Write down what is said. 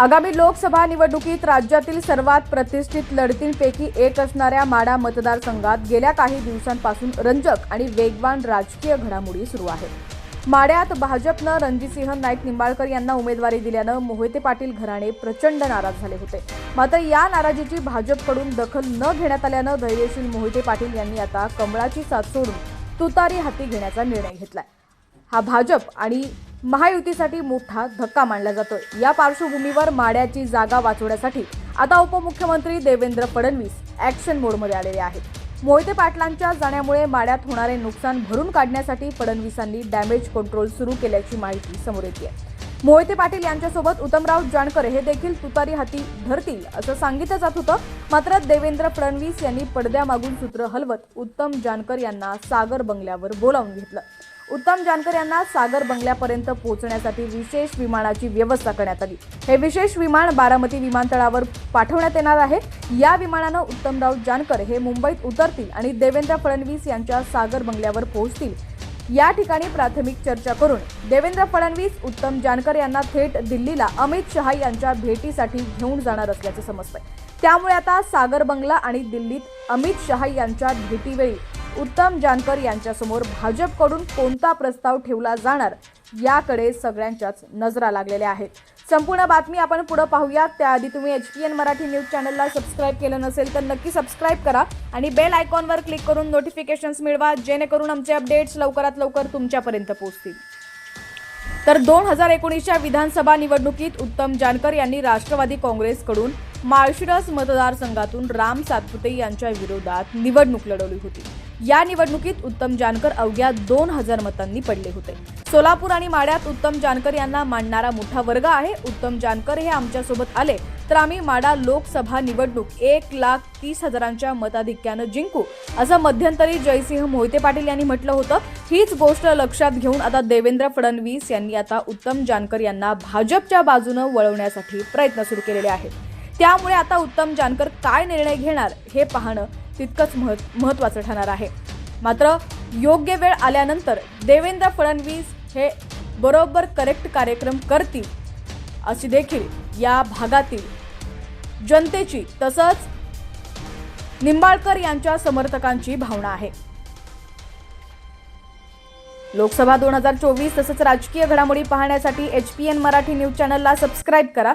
आगामी लोकसभा निवडणुकीत राज्यातील सर्वात प्रतिष्ठित लढतींपैकी एक असणाऱ्या माडा मतदारसंघात गेल्या काही दिवसांपासून रंजक आणि वेगवान राजकीय घडामोडी सुरू आहेत. माड्यात भाजपनं रणजितसिंह नाईक निंबाळकर यांना उमेदवारी दिल्यानं मोहिते पाटील घराणे प्रचंड नाराज झाले होते. मात्र या नाराजीची भाजपकडून दखल न घेण्यात आल्यानं धैर्यशील मोहिते पाटील यांनी आता कमळाची साथ सोडून तुतारी हाती घेण्याचा निर्णय घेतलाय. हा भाजप आणि महायुतीसाठी मोठा धक्का मानला जातोय. या पार्श्वभूमीवर माड्याची जागा वाचवण्यासाठी आता उपमुख्यमंत्री देवेंद्र फडणवीस ॲक्शन मोडमध्ये आलेले आहेत. मोहिते पाटलांच्या जाण्यामुळे माड्यात होणारे नुकसान भरून काढण्यासाठी फडणवीसांनी डॅमेज कंट्रोल सुरू केल्याची माहिती समोर येते. मोहिते पाटील यांच्यासोबत उत्तमराव जानकर हे देखील तुतारी हाती धरतील असं सांगितलं जात होतं. मात्र देवेंद्र फडणवीस यांनी पडद्यामागून सूत्र हलवत उत्तम जानकर यांना सागर बंगल्यावर बोलावून घेतलं. उत्तम जानकर यांना सागर बंगल्यापर्यंत पोहोचण्यासाठी विशेष विमानाची व्यवस्था करण्यात आली. हे विशेष विमान बारामती विमानतळावर पाठवण्यात येणार आहे. या विमानानं उत्तमराव जानकर हे मुंबईत उतरतील आणि देवेंद्र फडणवीस यांच्या सागर बंगल्यावर पोहोचतील. या ठिकाणी प्राथमिक चर्चा करून देवेंद्र फडणवीस उत्तम जानकर यांना थेट दिल्लीला अमित शहा यांच्या भेटीसाठी घेऊन जाणार असल्याचं समजतंय. त्यामुळे आता सागर बंगला आणि दिल्लीत अमित शहा यांच्या भेटीवेळी उत्तम जानकर यांच्यासमोर भाजपकडून कोणता प्रस्ताव ठेवला जाणार याकडे सगळ्यांच्याच नजरा लागलेल्या आहेत. संपूर्ण बातमी आपण पुढे पाहूया. त्याआधी तुम्ही H P N Marathi news चॅनलला सबस्क्राईब केलं नसेल तर नक्की सबस्क्राईब करा आणि बेल आयकॉनवर क्लिक करून नोटिफिकेशन्स मिळवा जेणेकरून आमचे अपडेट्स लवकरात लवकर तुमच्यापर्यंत पोहोचतील. तर दोन हजार एकोणीसच्या विधानसभा निवडणुकीत उत्तम जानकर यांनी राष्ट्रवादी काँग्रेसकडून माळशिरस मतदारसंघातून राम सातपुते यांच्या विरोधात निवडणूक लढवली होती. या निवडणुकीत उत्तम जानकर अवघ्या दोन हजार मतांनी पडले होते. सोलापूर आणि माड्यात उत्तम जानकर यांना मांडणारा मोठा वर्ग आहे. उत्तम जानकर हे आमच्यासोबत आले तर आम्ही माडा लोकसभा निवडणूक एक लाख तीस हजारांच्या मताधिक्यानं जिंकू. असं मध्यंतरी जयसिंह मोहिते पाटील यांनी म्हटलं होतं. हीच गोष्ट लक्षात घेऊन आता देवेंद्र फडणवीस यांनी आता उत्तम जानकर यांना भाजपच्या बाजूनं वळवण्यासाठी प्रयत्न सुरू केलेले आहेत. त्यामुळे आता उत्तम जानकर काय निर्णय घेणार हे पाहणं तितकंच महत् महत्त्वाचं ठरणार आहे. मात्र योग्य वेळ आल्यानंतर देवेंद्र फडणवीस हे बरोबर करेक्ट कार्यक्रम करतील अशी देखील या भागातील जनतेची तसंच निंबाळकर यांच्या समर्थकांची भावना आहे. लोकसभा दोन हजार चोवीस तसंच राजकीय घडामोडी पाहण्यासाठी H P N Marathi news चॅनलला सबस्क्राईब करा.